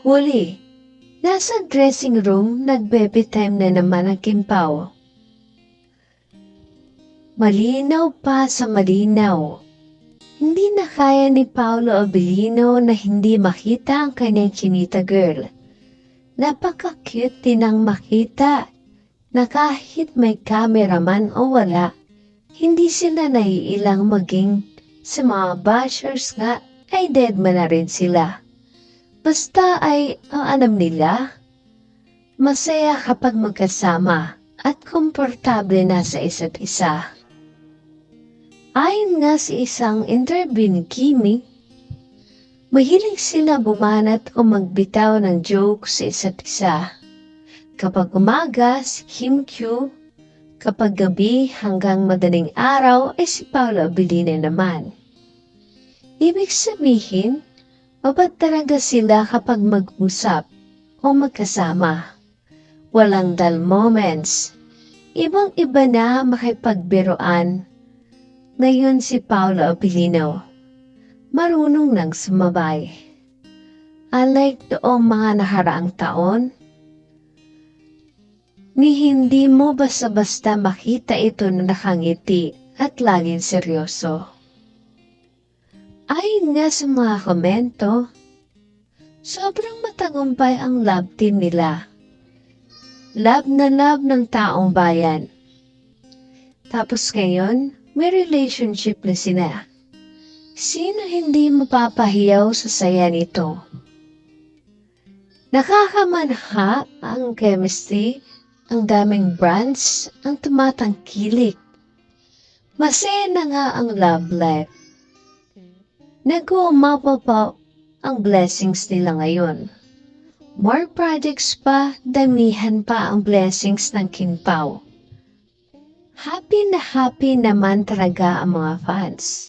Huli, nasa dressing room, nagbaby time na naman ang Kimpaw. Malinaw pa sa malinaw. Hindi na kaya ni Paolo Abilino na hindi makita ang kanyang chinita girl. Napaka-cute din ang makita na kahit may cameraman o wala, hindi sila naiilang maging sa mga bashers nga ay dead man na rin sila. Basta ay ang alam nila, masaya kapag magkasama at komportable na sa isa't isa. Ayon nga sa isang interview Kimi, mahilig sila bumanat o magbitaw ng joke sa isa't isa. Kapag umaga, si Kim Kyu, kapag gabi hanggang madaling araw ay si Paolo Abilina naman. Ibig sabihin, mabait talaga sila kapag mag-usap o magkasama. Walang dull moments. Ibang-iba na makipagbiroan. Ngayon si Paolo Abilino, marunong nang sumabay. Unlike doong mga nakaraang taon, ni hindi mo basta-basta makita ito na nakangiti at laging seryoso. Ayon nga sa mga komento, sobrang matagumpay ang love team nila. Love na love ng taong bayan. Tapos ngayon, may relationship na sila. Sino hindi mapapahiyaw sa saya nito? Nakakamanha ang chemistry, ang daming brands, ang tumatangkilik. Masaya na nga ang love life. Nag-uumapaw pa ang blessings nila ngayon. More projects pa, damihan pa ang blessings ng Kinpao. Happy na happy naman talaga ang mga fans.